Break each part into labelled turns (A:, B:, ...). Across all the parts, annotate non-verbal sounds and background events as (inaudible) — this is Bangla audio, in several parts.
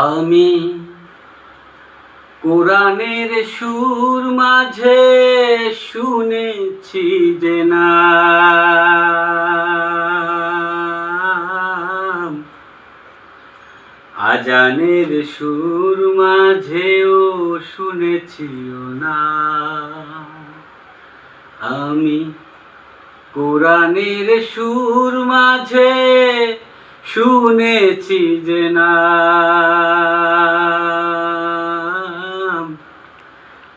A: আমি কোরআনের সুর মাঝে শুনেছি যে না আজানের সুর মাঝেও শুনেছিও না আমি কোরআনের সুর মাঝে শুনেছি যে না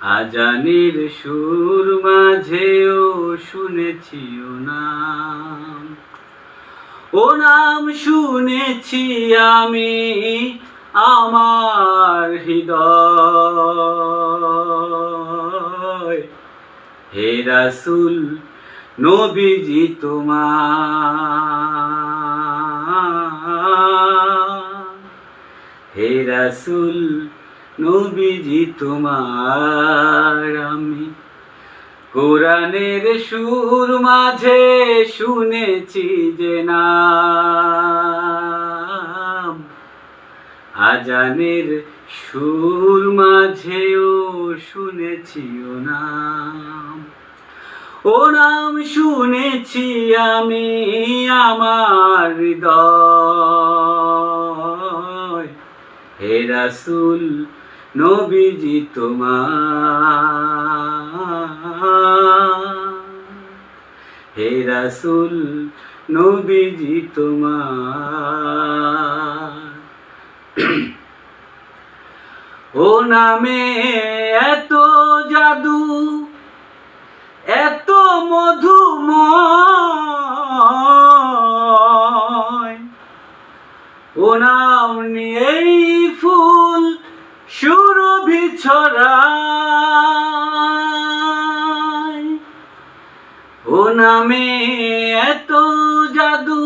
A: আজানের সুর মাঝেও শুনেছি ও নাম। ও নাম শুনেছি আমি আমার হৃদয়। হে রাসুল, নবীজি তোমার হে রাসুল, নবীজি তোমার, আমি কোরআনের সুর মাঝে শুনেছি যে নাম। আজানের সুর মাঝেও শুনেছিও নাম। ও নাম শুনেছি আমি আমার হে রাসুল, নবীজি তোমার। হে রাসুল, নবীজি তোমার। (clears throat) ও নামে এত জাদু মধুময়। ও নাম নিয়েই ফুল সুরভি ছড়ায়। ও নামে এত জাদু,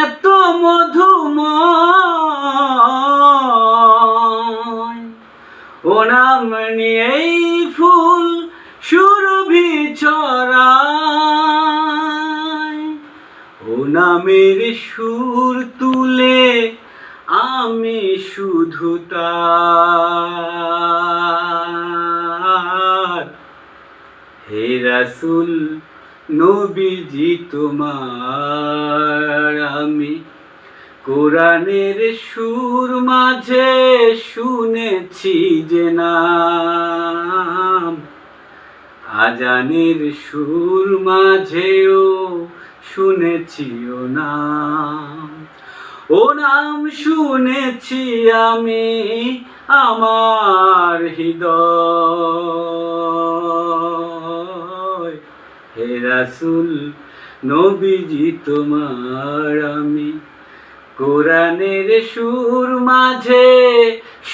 A: এত মধুময়। ও নাম নিয়েই ফুল সুরভি ছড়ায় ও নামের সুর তুলে আমি শুধু তার। হে রাসুল, নবীজি তোমার, আমি কোরআনের সুর মাঝে শুনেছি যে নাম। আজানের সুর মাঝেও শুনেছি ও নাম ও নাম শুনেছি আমি আমার হৃদয়। হে রাসুল, নবীজি তোমার আমি কোরআনের সুর মাঝে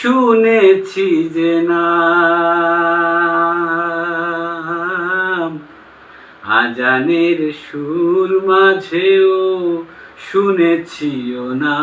A: শুনেছি যে নাম আজানের সুর মাঝেও শুনেছিও না